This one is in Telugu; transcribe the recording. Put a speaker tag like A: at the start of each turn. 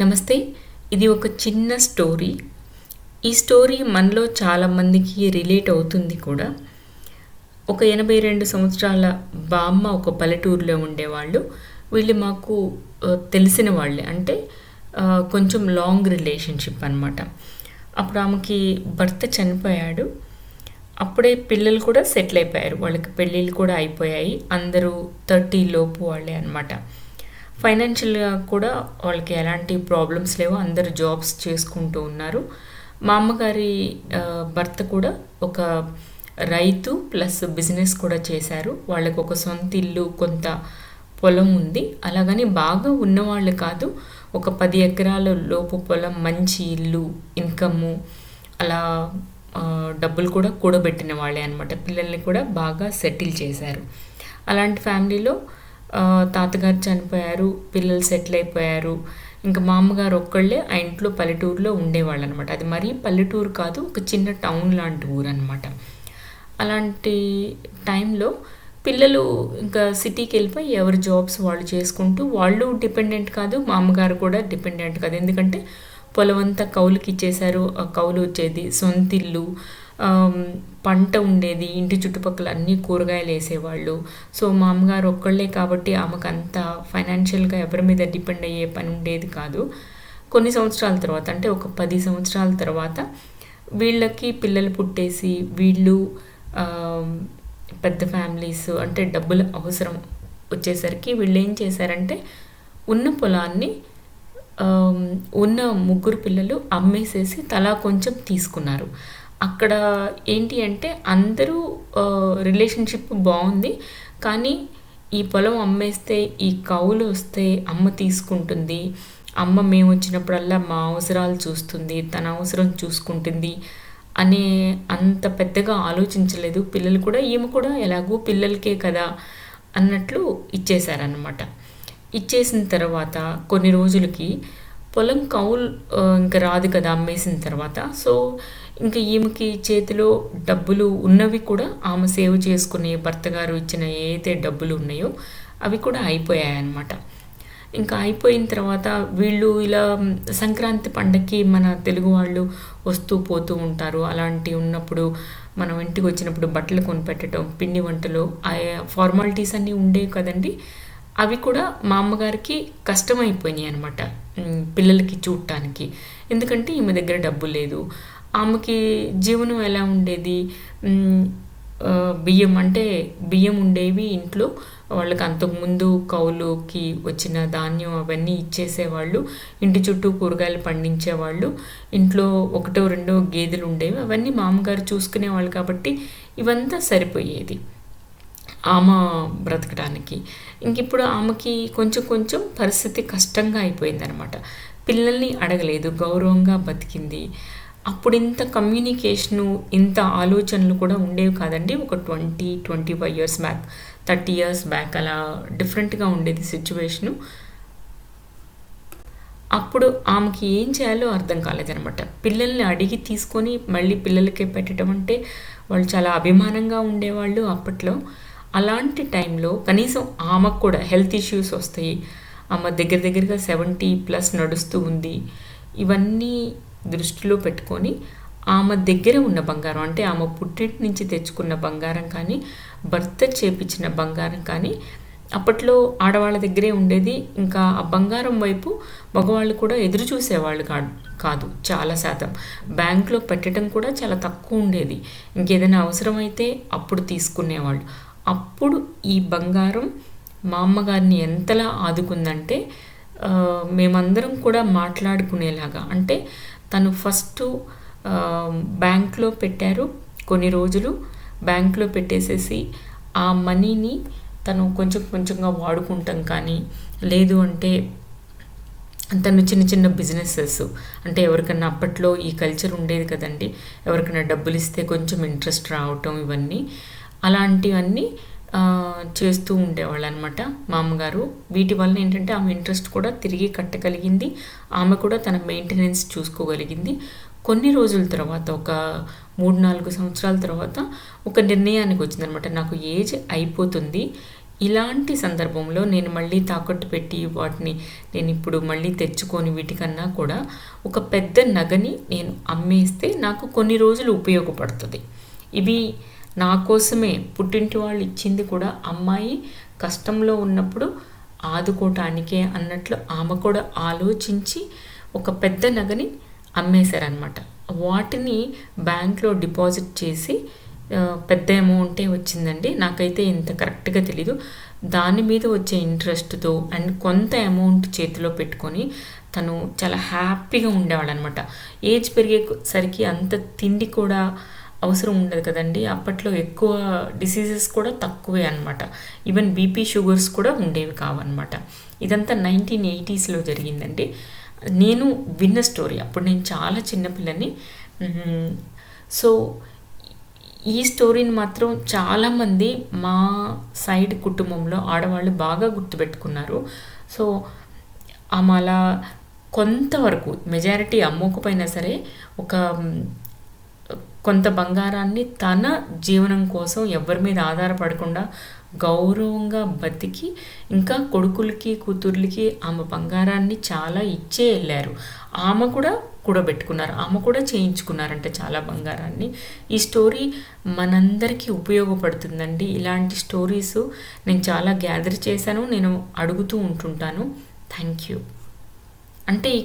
A: నమస్తే ఇది ఒక చిన్న స్టోరీ. ఈ స్టోరీ మనలో చాలామందికి రిలేట్ అవుతుంది కూడా. ఒక ఎనభై రెండు సంవత్సరాల బామ్మ ఒక పల్లెటూరులో ఉండేవాళ్ళు. వీళ్ళు మాకు తెలిసిన వాళ్ళే. అంటే కొంచెం లాంగ్ రిలేషన్షిప్ అనమాట అప్పుడు ఆమెకి భర్త చనిపోయాడు. అప్పుడే పిల్లలు కూడా సెటిల్ అయిపోయారు. వాళ్ళకి పెళ్ళిళ్ళు కూడా అయిపోయాయి. అందరూ థర్టీ లోపు వాళ్ళే అనమాట ఫైనాన్షియల్గా కూడా వాళ్ళకి ఎలాంటి ప్రాబ్లమ్స్ లేవు. అందరు జాబ్స్ చేసుకుంటూ ఉన్నారు. మా అమ్మగారి భర్త కూడా ఒక రైతు ప్లస్ బిజినెస్ కూడా చేశారు. వాళ్ళకి ఒక సొంత ఇల్లు కొంత పొలం ఉంది. అలాగని బాగా ఉన్నవాళ్ళు కాదు. ఒక పది ఎకరాల లోపు పొలం మంచి ఇల్లు ఇన్కము అలా డబ్బులు కూడా కూడబెట్టిన వాళ్ళే అనమాట పిల్లల్ని కూడా బాగా సెటిల్ చేశారు. అలాంటి ఫ్యామిలీలో తాతగారు చనిపోయారు పిల్లలు సెటిల్ అయిపోయారు. ఇంకా మా అమ్మగారు ఒక్కళ్ళే ఆ ఇంట్లో పల్లెటూరులో ఉండేవాళ్ళు అనమాట అది మరీ పల్లెటూరు కాదు ఒక చిన్న టౌన్ లాంటి ఊరు అనమాట అలాంటి టైంలో పిల్లలు ఇంకా సిటీకి వెళ్ళిపోయి ఎవరి జాబ్స్ వాళ్ళు చేసుకుంటూ వాళ్ళు డిపెండెంట్ కాదు మా అమ్మగారు కూడా డిపెండెంట్ కాదు. ఎందుకంటే పొలమంతా కౌలుకి ఇచ్చేశారు ఆ కౌలు వచ్చేది సొంతిల్లు పంట ఉండేది ఇంటి చుట్టుపక్కల అన్ని కూరగాయలు వేసేవాళ్ళు. సో మా అమ్మగారు ఒక్కళ్ళే కాబట్టి ఆమెకు అంత ఫైనాన్షియల్గా ఎవరి మీద డిపెండ్ అయ్యే పని ఉండేది కాదు. కొన్ని సంవత్సరాల తర్వాత అంటే ఒక పది సంవత్సరాల తర్వాత వీళ్ళకి పిల్లలు పుట్టేసి వీళ్ళు పెద్ద ఫ్యామిలీస్ అంటే డబ్బులు అవసరం వచ్చేసరికి వీళ్ళు ఏం చేశారంటే ఉన్న పొలాన్ని ఉన్న ముగ్గురు పిల్లలు అమ్మేసేసి తలా కొంచెం తీసుకున్నారు. అక్కడ ఏంటి అంటే అందరూ రిలేషన్షిప్ బాగుంది. కానీ ఈ పొలం అమ్మేస్తే ఈ కౌలు వస్తే అమ్మ తీసుకుంటుంది. అమ్మ మేము వచ్చినప్పుడల్లా మా అవసరాలు చూస్తుంది తన అవసరం చూసుకుంటుంది అనే అంత పెద్దగా ఆలోచించలేదు. పిల్లలు కూడా ఈమె కూడా ఎలాగో పిల్లలకే కదా అన్నట్లు ఇచ్చేశారనమాట ఇచ్చేసిన తర్వాత కొన్ని రోజులకి పొలం కౌలు ఇంకా రాదు కదా అమ్మేసిన తర్వాత. సో ఇంకా ఈమెకి చేతిలో డబ్బులు ఉన్నవి కూడా ఆమె సేవ్ చేసుకునే భర్త గారు ఇచ్చిన ఏదైతే డబ్బులు ఉన్నాయో అవి కూడా అయిపోయాయి అన్నమాట ఇంకా అయిపోయిన తర్వాత వీళ్ళు ఇలా సంక్రాంతి పండగకి మన తెలుగు వాళ్ళు వస్తూ పోతూ ఉంటారు. అలాంటి ఉన్నప్పుడు మనం ఇంటికి వచ్చినప్పుడు బట్టలు కొనిపెట్టడం పిండి వంటలు ఆ ఫార్మాలిటీస్ అన్నీ ఉండేవి కదండి అవి కూడా మా అమ్మగారికి కష్టమైపోయినాయి అనమాట పిల్లలకి చూడటానికి. ఎందుకంటే ఈమె దగ్గర డబ్బు లేదు. ఆమెకి జీవనం ఎలా ఉండేది? బియ్యం అంటే బియ్యం ఉండేవి ఇంట్లో. వాళ్ళకి అంతకుముందు కౌలుకి వచ్చిన ధాన్యం అవన్నీ ఇచ్చేసేవాళ్ళు. ఇంటి చుట్టూ కూరగాయలు పండించేవాళ్ళు. ఇంట్లో ఒకటో రెండో గేదెలు ఉండేవి. అవన్నీ మామగారు చూసుకునేవాళ్ళు కాబట్టి ఇవంతా సరిపోయేది. ఆమె బ్రతకడానికి. ఇంక ఇప్పుడు ఆమెకి కొంచెం కొంచెం పరిస్థితి కష్టంగా అయిపోయిందనమాట పిల్లల్ని అడగలేదు గౌరవంగా బతికింది. అప్పుడు ఇంత కమ్యూనికేషను ఇంత ఆలోచనలు కూడా ఉండేవి కాదండి. ఒక twenty twenty five years back thirty years back అలా డిఫరెంట్గా ఉండేది సిచ్యువేషను. అప్పుడు ఆమెకి ఏం చేయాలో అర్థం కాలేదనమాట పిల్లల్ని అడిగి తీసుకొని మళ్ళీ పిల్లలకే పెట్టడం అంటే వాళ్ళు చాలా అభిమానంగా ఉండేవాళ్ళు అప్పట్లో. అలాంటి టైంలో కనీసం ఆమెకు కూడా హెల్త్ ఇష్యూస్ వస్తాయి. ఆమె దగ్గర దగ్గరగా సెవెంటీ ప్లస్ నడుస్తూ ఉంది. ఇవన్నీ దృష్టిలో పెట్టుకొని ఆమె దగ్గర ఉన్న బంగారం అంటే ఆమె పుట్టింటి నుంచి తెచ్చుకున్న బంగారం కానీ భర్త చేపించిన బంగారం కానీ అప్పట్లో ఆడవాళ్ళ దగ్గరే ఉండేది. ఇంకా ఆ బంగారం వైపు మగవాళ్ళు కూడా ఎదురు చూసేవాళ్ళు కాదు కాదు చాలా శాతం. బ్యాంకులో పెట్టడం కూడా చాలా తక్కువ ఉండేది. ఇంకేదైనా అవసరమైతే అప్పుడు తీసుకునేవాళ్ళు. అప్పుడు ఈ బంగారం మా అమ్మగారిని ఎంతలా ఆదుకుందంటే మేమందరం కూడా మాట్లాడుకునేలాగా. అంటే తను ఫస్ట్ బ్యాంక్లో పెట్టారు కొన్ని రోజులు. బ్యాంక్లో పెట్టేసేసి ఆ మనీని తను కొంచెం కొంచెంగా వాడుకుంటాం కానీ లేదు అంటే తను చిన్న చిన్న బిజినెసెస్. అంటే ఎవరికన్నా అప్పట్లో ఈ కల్చర్ ఉండేది కదండి. ఎవరికైనా డబ్బులు ఇస్తే కొంచెం ఇంట్రెస్ట్ రావటం ఇవన్నీ. అలాంటివన్నీ చేస్తూ ఉండేవాళ్ళు అనమాట మా అమ్మగారు వీటి వల్ల ఏంటంటే ఆమె ఇంట్రెస్ట్ కూడా తిరిగి కట్టగలిగింది. ఆమె కూడా తన మెయింటెనెన్స్ చూసుకోగలిగింది. కొన్ని రోజుల తర్వాత ఒక మూడు నాలుగు సంవత్సరాల తర్వాత ఒక నిర్ణయానికి వచ్చిందనమాట. నాకు ఏజ్ అయిపోతుంది. ఇలాంటి సందర్భంలో నేను మళ్ళీ తాకట్టు పెట్టి వాటిని నేను ఇప్పుడు మళ్ళీ తెచ్చుకొని వీటికన్నా కూడా ఒక పెద్ద నగని నేను అమ్మేస్తే నాకు కొన్ని రోజులు ఉపయోగపడుతుంది. ఇవి నా కోసమే పుట్టింటి వాళ్ళు ఇచ్చింది కూడా అమ్మాయి కష్టంలో ఉన్నప్పుడు ఆదుకోవటానికే అన్నట్లు ఆమె కూడా ఆలోచించి ఒక పెద్ద నగని అమ్మేశారనమాట వాటిని బ్యాంక్లో డిపాజిట్ చేసి పెద్ద అమౌంటే వచ్చిందండి. నాకైతే ఇంత కరెక్ట్గా తెలీదు. దాని మీద వచ్చే ఇంట్రెస్ట్తో అండ్ కొంత అమౌంట్ చేతిలో పెట్టుకొని తను చాలా హ్యాపీగా ఉండేవాడు అనమాట ఏజ్ పెరిగేసరికి అంత తిండి కూడా అవసరం ఉండదు కదండి. అప్పట్లో ఎక్కువ డిసీజెస్ కూడా తక్కువే అనమాట ఈవెన్ బీపీ షుగర్స్ కూడా ఉండేవి కావన్నమాట. ఇదంతా నైన్టీన్ ఎయిటీస్లో జరిగిందండి. నేను విన్న స్టోరీ అప్పుడు నేను చాలా చిన్నపిల్లని సో ఈ స్టోరీని మాత్రం చాలామంది మా సైడ్ కుటుంబంలో ఆడవాళ్ళు బాగా గుర్తుపెట్టుకున్నారు. సో ఆమె అలా కొంతవరకు మెజారిటీ అమ్మకపోయినా సరే ఒక కొంత బంగారాన్ని తన జీవనం కోసం ఎవరి మీద ఆధారపడకుండా గౌరవంగా బతికి ఇంకా కొడుకులకి కూతుర్లకి ఆమె బంగారాన్ని చాలా ఇచ్చే వెళ్ళారు. ఆమె కూడా కూడబెట్టుకున్నారు. ఆమె కూడా చేయించుకున్నారంట చాలా బంగారాన్ని. ఈ స్టోరీ మనందరికీ ఉపయోగపడుతుందండి. ఇలాంటి స్టోరీస్ నేను చాలా గ్యాదర్ చేశాను. నేను అడుగుతూ ఉంటుంటాను. Thank you. అంటే